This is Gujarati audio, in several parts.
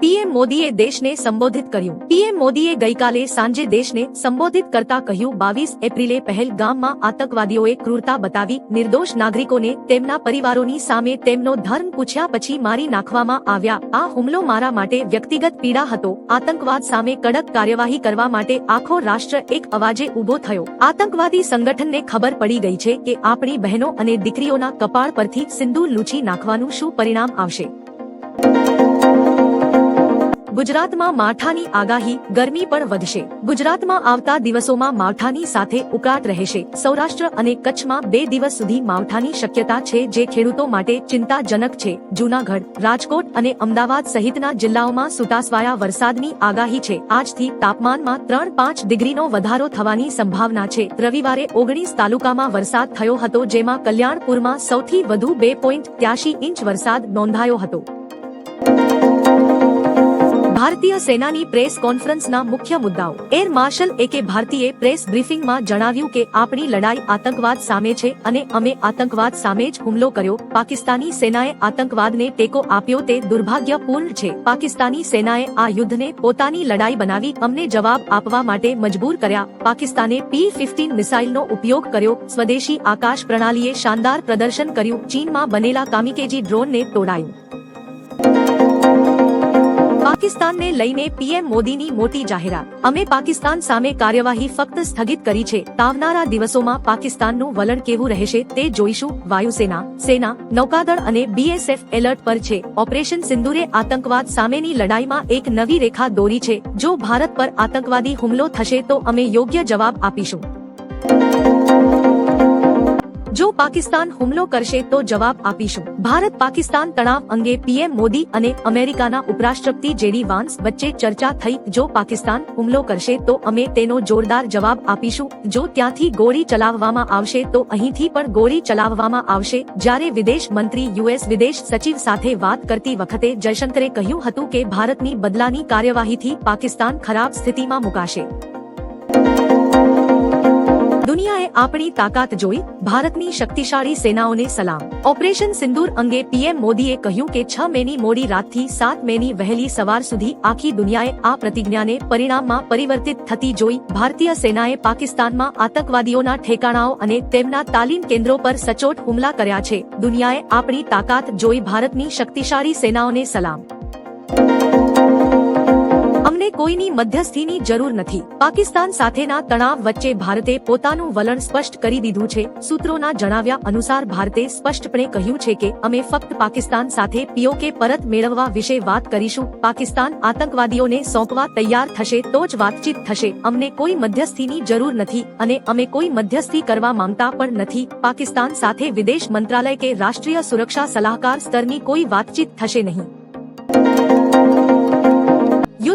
પીએમ મોદીએ દેશને સંબોધિત કર્યું. પીએમ મોદીએ ગઈકાલે સાંજે દેશને સંબોધિત કરતા કહ્યું, બાવીસ એપ્રિલે પહેલગામમાં આતંકવાદીઓએ ક્રૂરતા બતાવી, નિર્દોષ નાગરિકોને તેમના પરિવારોની સામે તેમનો ધર્મ પૂછ્યા પછી મારી નાખવામાં આવ્યા. આ હુમલો મારા માટે વ્યક્તિગત પીડા હતો. આતંકવાદ સામે કડક કાર્યવાહી કરવા માટે આખો રાષ્ટ્ર એક અવાજે ઊભો થયો. આતંકવાદી સંગઠનને ખબર પડી ગઈ છે કે આપણી બહેનો અને દીકરીઓના કપાળ પરથી સિંદૂર લૂછી નાખવાનું શું પરિણામ આવશે. ગુજરાતમાં માવઠાની આગાહી ગરમી પણ વધશે. ગુજરાતમાં આવતા દિવસોમાં માવઠાની સાથે ઉકળાટ રહેશે. સૌરાષ્ટ્ર અને કચ્છમાં બે દિવસ સુધી માવઠાની શક્યતા છે જે ખેડૂતો માટે ચિંતાજનક છે. જૂનાગઢ, રાજકોટ અને અમદાવાદ સહિતના જિલ્લાઓમાં સુટાસવાયા વરસાદની આગાહી છે. આજથી તાપમાનમાં ત્રણ પાંચ ડિગ્રીનો વધારો થવાની સંભાવના છે. રવિવારે ઓગણીસ તાલુકામાં વરસાદ થયો હતો જેમાં કલ્યાણપુરમાં સૌથી વધુ બે પોઈન્ટ ત્યાસી ઇંચ વરસાદ નોંધાયો હતો. ભારતીય સેનાની પ્રેસ કોન્ફરન્સના મુખ્ય મુદ્દાઓ. એર માર્શલ એકે ભારતીય પ્રેસ બ્રીફિંગમાં જણાવ્યું કે આપણી લડાઈ આતંકવાદ સામે છે અને અમે આતંકવાદ સામે જ હુમલો કર્યો. પાકિસ્તાની સેનાએ આતંકવાદને ટેકો આપ્યો તે દુર્ભાગ્યપૂર્ણ છે. પાકિસ્તાની સેનાએ આ યુદ્ધને પોતાની લડાઈ બનાવી અમને જવાબ આપવા માટે મજબૂર કર્યા. પાકિસ્તાને પી ફિફ્ટીન મિસાઇલનો ઉપયોગ કર્યો. સ્વદેશી આકાશ પ્રણાલીએ શાનદાર પ્રદર્શન કર્યું. ચીનમાં બનેલા કામિકેજી ડ્રોનને તોડાયું. પાકિસ્તાનને લઈને પીએમ મોદીની મોટી જાહેરાત. અમે પાકિસ્તાન સામે કાર્યવાહી ફક્ત સ્થગિત કરી છે. આવનારા દિવસોમાં પાકિસ્તાનનું વલણ કેવું રહેશે તે જોઈશું. વાયુસેના, સેના, નૌકાદળ અને બીએસએફ એલર્ટ પર છે. ઓપરેશન સિંદુરે આતંકવાદ સામેની લડાઈમાં એક નવી રેખા દોરી છે. જો ભારત પર આતંકવાદી હુમલો થશે તો અમે યોગ્ય જવાબ આપીશું. જો પાકિસ્તાન હુમલો કરશે તો જવાબ આપીશું. ભારત પાકિસ્તાન તણાવ અંગે પીએમ મોદી અને અમેરિકાના ઉપરાષ્ટ્રપતિ જેડી વાન્સ વચ્ચે ચર્ચા થઈ. જો પાકિસ્તાન હુમલો કરશે તો અમે તેનો જોરદાર જવાબ આપીશું. જો ત્યાંથી ગોળી ચલાવવામાં આવશે તો અહીંથી પણ ગોળી ચલાવવામાં આવશે. જ્યારે વિદેશ મંત્રી યુએસ વિદેશ સચિવ સાથે વાત કરતી વખતે જયશંકરે કહ્યું હતું કે ભારતની બદલાની કાર્યવાહીથી પાકિસ્તાન ખરાબ સ્થિતિમાં મુકાશે. દુનિયાએ આપણી તાકાત જોઈ ભારતની શક્તિશાળી સેનાઓને સલામ. ઓપરેશન સિંદૂર અંગે પીએમ મોદીએ કહ્યું કે છ મેની મોડી રાતથી સાત મેની વહેલી સવાર સુધી આખી દુનિયાએ આ પ્રતિજ્ઞાને પરિણામમાં પરિવર્તિત થતી જોઈ ભારતીય સેનાએ પાકિસ્તાનમાં આતંકવાદીઓના ઠેકાણાઓ અને તેમના તાલીમ કેન્દ્રો પર સચોટ હુમલા કર્યા છે. દુનિયાએ આપણી તાકાત જોઈ ભારતની શક્તિશાળી સેનાઓને સલામ. અમને કોઈની મધ્યસ્થીની જરૂર નથી. પાકિસ્તાન સાથેના તણાવ વચ્ચે ભારતે પોતાનું વલણ સ્પષ્ટ કરી દીધું છે. સૂત્રોના જણાવ્યા અનુસાર ભારતે સ્પષ્ટપણે કહ્યું છે કે અમે ફક્ત પાકિસ્તાન સાથે પીઓકે પરત મેળવવા વિશે વાત કરીશું. પાકિસ્તાન આતંકવાદીઓને સોંપવા તૈયાર થશે તો જ વાતચીત થશે. અમને કોઈ મધ્યસ્થીની જરૂર નથી અને અમે કોઈ મધ્યસ્થી કરવા માંગતા પણ નથી. પાકિસ્તાન સાથે વિદેશ મંત્રાલય કે રાષ્ટ્રીય સુરક્ષા સલાહકાર સ્તરની કોઈ વાતચીત થશે નહીં.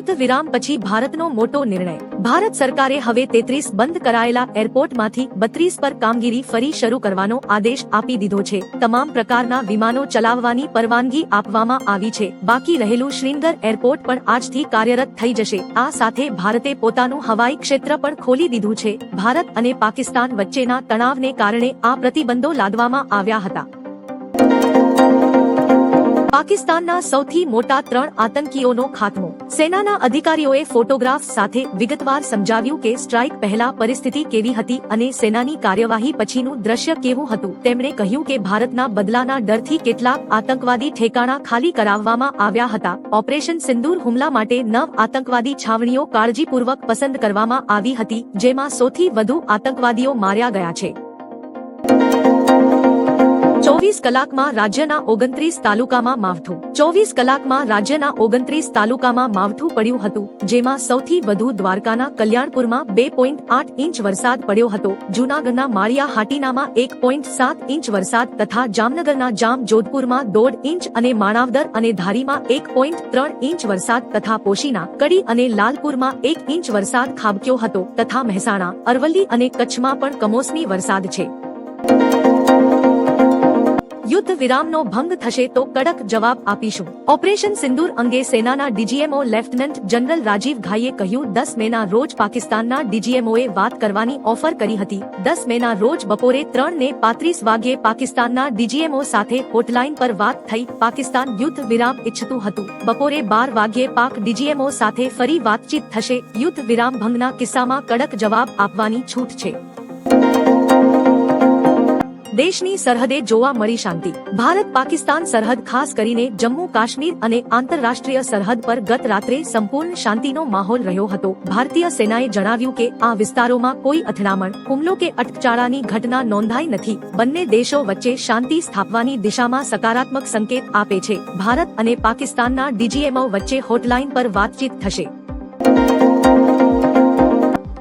યુદ્ધ વિરામ પછી ભારતનો મોટો નિર્ણય. ભારત સરકારે હવે તેત્રીસ બંધ કરાયેલા એરપોર્ટમાંથી બત્રીસ પર કામગીરી ફરી શરૂ કરવાનો આદેશ આપી દીધો છે. તમામ પ્રકારના વિમાનો ચલાવવાની પરવાનગી આપવામાં આવી છે. બાકી રહેલું શ્રીનગર એરપોર્ટ પણ આજથી કાર્યરત થઈ જશે. આ સાથે ભારતે પોતાનું હવાઈ ક્ષેત્ર પણ ખોલી દીધું છે. ભારત અને પાકિસ્તાન વચ્ચેના તણાવને કારણે આ પ્રતિબંધો લાદવામાં આવ્યા હતા. પાકિસ્તાનના સૌથી મોટા ત્રણ આતંકીઓનો ખાત્મો. સેનાના અધિકારીઓએ ફોટોગ્રાફ સાથે વિગતવાર સમજાવ્યું કે સ્ટ્રાઇક પહેલા પરિસ્થિતિ કેવી હતી અને સેનાની કાર્યવાહી પછીનું દ્રશ્ય કેવું હતું. તેમણે કહ્યું કે ભારતના બદલાના ડરથી કેટલાક આતંકવાદી ઠેકાણા ખાલી કરાવવામાં આવ્યા હતા. ઓપરેશન સિંદૂર હુમલા માટે નવ આતંકવાદી છાવણીઓ કાળજીપૂર્વક પસંદ કરવામાં આવી હતી, જેમાં સૌથી વધુ આતંકવાદીઓ માર્યા ગયા છે. ચોવીસ કલાકમાં રાજ્યના ઓગણત્રીસ તાલુકામાં માવઠું. ચોવીસ કલાકમાં રાજ્યના ઓગણત્રીસ તાલુકામાં માવઠું પડ્યું હતું, જેમાં સૌથી વધુ દ્વારકાના કલ્યાણપુરમાં બે પોઈન્ટ આઠ ઇંચ વરસાદ પડ્યો હતો, જૂનાગઢના માળિયા હાટીનામાં એક પોઈન્ટ સાત ઇંચ વરસાદ તથા જામનગરના જામ જોધપુરમાં દોઢ ઇંચ અને માણાવદર અને ધારીમાં એક પોઈન્ટ ત્રણ ઇંચ વરસાદ તથા પોશીના, કડી અને લાલપુરમાં એક ઇંચ વરસાદ ખાબક્યો હતો તથા મહેસાણા, અરવલ્લી અને કચ્છમાં પણ કમોસમી વરસાદ છે. યુદ્ધ વિરામનો ભંગ થશે તો કડક જવાબ આપીશું. ઓપરેશન સિંદૂર અંગે સેનાના ડીજીએમઓ લેફ્ટનન્ટ જનરલ રાજીવ ઘાઈએ કહ્યું, દસ મેના રોજ પાકિસ્તાનના ડીજીએમઓએ વાત કરવાની ઓફર કરી હતી. દસ મેના રોજ બપોરે ત્રણ ને પાંત્રીસ વાગ્યે પાકિસ્તાનના ડીજીએમઓ સાથે હોટલાઇન પર વાત થઈ પાકિસ્તાન યુદ્ધ વિરામ ઈચ્છતું હતું. બપોરે બાર વાગ્યે પાક ડીજીએમઓ સાથે ફરી વાતચીત થશે. યુદ્ધ વિરામ ભંગના કિસ્સામાં કડક જવાબ આપવાની છૂટ છે. દેશની સરહદે જોવા મળી શાંતિ. ભારત પાકિસ્તાન સરહદ ખાસ કરીને જમ્મુ કાશ્મીર અને આંતરરાષ્ટ્રીય સરહદ પર ગત રાત્રે સંપૂર્ણ શાંતિનો માહોલ રહ્યો હતો. ભારતીય સેનાએ જણાવ્યું કે આ વિસ્તારોમાં કોઈ અથડામણ, હુમલો કે અટકચાળાની ઘટના નોંધાઈ નથી. બંને દેશો વચ્ચે શાંતિ સ્થાપવાની દિશામાં સકારાત્મક સંકેત આપે છે. ભારત અને પાકિસ્તાનના ડીજીએમઓ વચ્ચે હોટલાઇન પર વાતચીત થશે.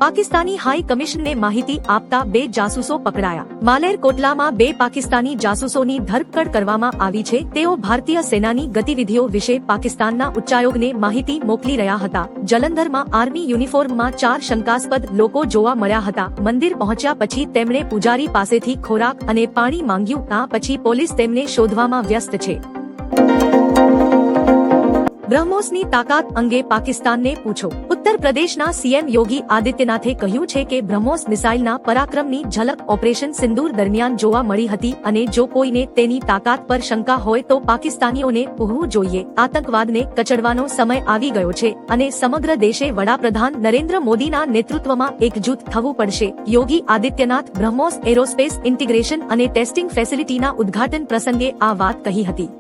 પાકિસ્તાની હાઈ કમિશનને માહિતી આપતા બે જાસૂસો પકડાયા. માલેર કોટલામાં બે પાકિસ્તાની જાસૂસોની ધરપકડ કરવામાં આવી છે. તેઓ ભારતીય સેનાની ગતિવિધિઓ વિશે પાકિસ્તાનના ઉચ્ચાયોગને માહિતી મોકલી રહ્યા હતા. જલંધરમાં આર્મી યુનિફોર્મમાં ચાર શંકાસ્પદ લોકો જોવા મળ્યા હતા. મંદિર પહોંચ્યા પછી તેમણે પૂજારી પાસેથી ખોરાક અને પાણી માંગ્યું. આ પછી પોલીસ તેમને શોધવામાં વ્યસ્ત છે. બ્રહ્મોસની તાકાત અંગે પાકિસ્તાનને પૂછો. ઉત્તર પ્રદેશના સીએમ યોગી આદિત્યનાથે કહ્યું છે કે બ્રહ્મોસ મિસાઇલના પરાક્રમની ઝલક ઓપરેશન સિંદૂર દરમિયાન જોવા મળી હતી અને જો કોઈને તેની તાકાત પર શંકા હોય તો પાકિસ્તાનીઓને પૂહવું જોઈએ. આતંકવાદને કચડવાનો સમય આવી ગયો છે અને સમગ્ર દેશે વડાપ્રધાન નરેન્દ્ર મોદીના નેતૃત્વમાં એકજૂથ થવું પડશે. યોગી આદિત્યનાથ બ્રહ્મોસ એરોસ્પેસ ઇન્ટિગ્રેશન અને ટેસ્ટિંગ ફેસિલિટીના ઉદ્ઘાટન પ્રસંગે આ વાત કહી હતી.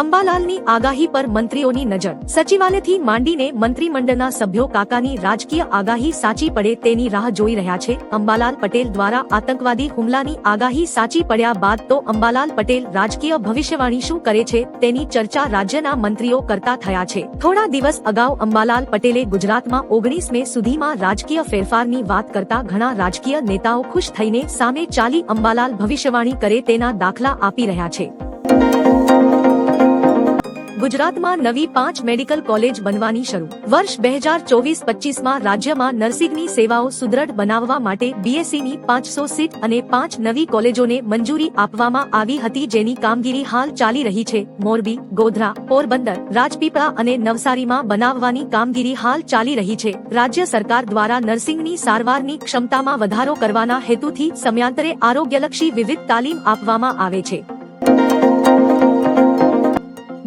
અંબાલાલની આગાહી પર મંત્રીઓની નજર. સચિવાલયથી માંડીને મંત્રીમંડળના સભ્યો કાકાની રાજકીય આગાહી સાચી પડે તેની રાહ જોઈ રહ્યા છે. અંબાલાલ પટેલ દ્વારા આતંકવાદી હુમલાની આગાહી સાચી પડ્યા બાદ તો અંબાલાલ પટેલ રાજકીય ભવિષ્યવાણી શું કરે છે તેની ચર્ચા રાજ્યના મંત્રીઓ કરતા થયા છે. થોડા દિવસ અગાઉ અંબાલાલ પટેલે ગુજરાતમાં ઓગણીસ મે સુધીમાં રાજકીય ફેરફારની વાત કરતા ઘણા રાજકીય નેતાઓ ખુશ થઈને સામે ચાલી અંબાલાલ ભવિષ્યવાણી કરે તેના દાખલા આપી રહ્યા છે. ગુજરાતમાં નવી પાંચ મેડિકલ કોલેજ બનવાની શરૂ. વર્ષ બે હજાર ચોવીસ પચીસમાં રાજ્યમાં નર્સિંગની સેવાઓ સુદ્રઢ બનાવવા માટે બીએસસીની પાંચસો સીટ અને પાંચ નવી કોલેજોને મંજૂરી આપવામાં આવી હતી જેની કામગીરી હાલ ચાલી રહી છે. મોરબી, ગોધરા, પોરબંદર, રાજપીપળા અને નવસારીમાં બનાવવાની કામગીરી હાલ ચાલી રહી છે. રાજ્ય સરકાર દ્વારા નર્સિંગની સારવારની ક્ષમતામાં વધારો કરવાના હેતુથી સમયાંતરે આરોગ્યલક્ષી વિવિધ તાલીમ આપવામાં આવે છે.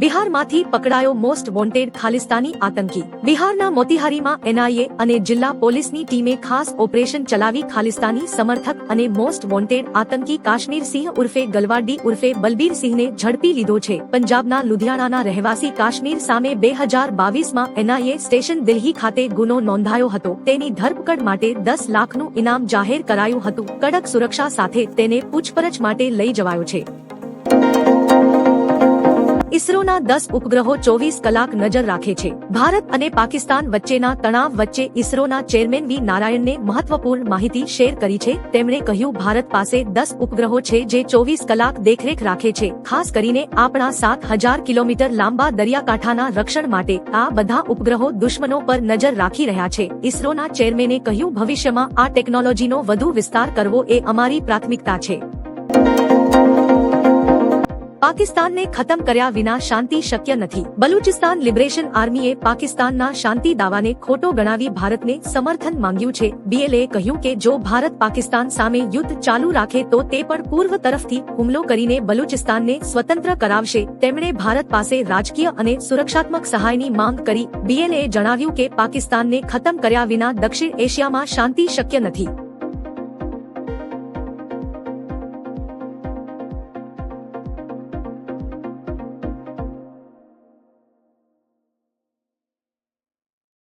બિહારમાંથી પકડાયો મોસ્ટ વોન્ટેડ ખાલિસ્તાની આતંકી. બિહારના મોતિહારીમાં એનઆઈએ અને જિલ્લા પોલીસની ટીમે ખાસ ઓપરેશન ચલાવી ખાલિસ્તાની સમર્થક અને મોસ્ટ વોન્ટેડ આતંકી કાશ્મીર સિંહ ઉર્ફે ગલવાડી ઉર્ફે બલબીર સિંહને ઝડપી લીધો છે. પંજાબના લુધિયાણાના રહેવાસી કાશ્મીર સામે બે હજાર બાવીસમાં એનઆઈએ સ્ટેશન દિલ્હી ખાતે ગુનો નોંધાયો હતો. તેની ધરપકડ માટે દસ લાખનું ઇનામ જાહેર કરાયું હતું. કડક સુરક્ષા સાથે તેને પૂછપરછ માટે લઈ જવાયો છે. ઇસરોના દસ ઉપગ્રહો ચોવીસ કલાક નજર રાખે છે. ભારત અને પાકિસ્તાન વચ્ચેના તણાવ વચ્ચે ઇસરોના ચેરમેન વી નારાયણને મહત્વપૂર્ણ માહિતી શેર કરી છે. તેમણે કહ્યું, ભારત પાસે દસ ઉપગ્રહો છે જે ચોવીસ કલાક દેખરેખ રાખે છે. ખાસ કરીને આપણા સાત હજાર કિલોમીટર લાંબા દરિયાકાંઠાના રક્ષણ માટે આ બધા ઉપગ્રહો દુશ્મનો પર નજર રાખી રહ્યા છે. ઇસરોના ચેરમેને કહ્યું, ભવિષ્યમાં આ ટેકનોલોજીનો વધુ વિસ્તાર કરવો એ અમારી પ્રાથમિકતા છે. પાકિસ્તાનને ખતમ કર્યા વિના શાંતિ શક્ય નથી. બલુચિસ્તાન લિબરેશન આર્મીએ પાકિસ્તાનના શાંતિ દાવાને ખોટો ગણાવી ભારતને સમર્થન માંગ્યું છે. બીએલએ કહ્યું કે જો ભારત પાકિસ્તાન સામે યુદ્ધ ચાલુ રાખે તો તે પણ પૂર્વ તરફથી હુમલો કરીને બલુચિસ્તાનને સ્વતંત્ર કરાવશે. તેમણે ભારત પાસે રાજકીય અને સુરક્ષાત્મક સહાયની માંગ કરી. બીએલએ જણાવ્યું કે પાકિસ્તાનને ખતમ કર્યા વિના દક્ષિણ એશિયામાં શાંતિ શક્ય નથી.